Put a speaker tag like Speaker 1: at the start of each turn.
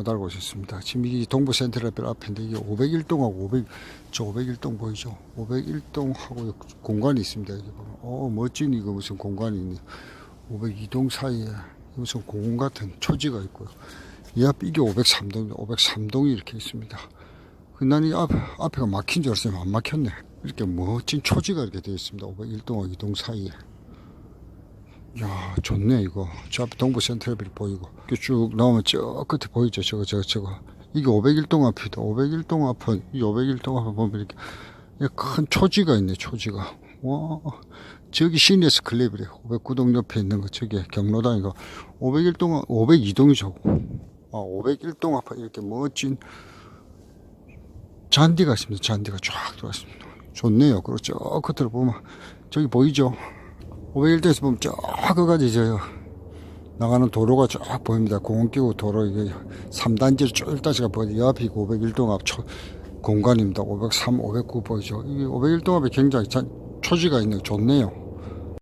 Speaker 1: 못 알고 있었습니다. 지금 이게 동부 센트럴벨 앞인데 이게 501동하고 500, 저 501동 보이죠? 501동하고 공간이 있습니다. 여기 보면. 어, 멋진 이거 무슨 공간이 있네. 502동 사이에 무슨 공원 같은 초지가 있고요. 이 앞, 이게 503동입니다. 503동이 이렇게 있습니다. 그난이 앞, 앞에가 막힌 줄 알았으면 안 막혔네. 이렇게 멋진 초지가 이렇게 되어 있습니다. 501동하고 2동 사이에. 야 좋네 이거. 저 앞에 동부 센트럴빌 보이고. 쭉 나오면 저 끝에 보이죠 저거 저거 저거. 이게 501동 앞이다 501동 앞은 이 501동 앞에 보면 이렇게 큰 초지가 있네 초지가. 와. 저기 시내스 클립이래 509동 옆에 있는 거 저기 경로당이고 501동 502동이죠 아 501동 앞에 이렇게 멋진 잔디가 있습니다 잔디가 쫙 들어왔습니다. 좋네요. 그리고 저 끝으로 보면 저기 보이죠 501도에서 보면 저 끝까지 저 나가는 도로가 쫙 보입니다. 공원 끼고 도로 이게 3단지로 쭉 따지가 보이는데 옆이 501동 앞 초, 공간입니다. 503, 509 보이죠. 이게 501동 앞에 굉장히 잔, 초지가 있네요. 좋네요.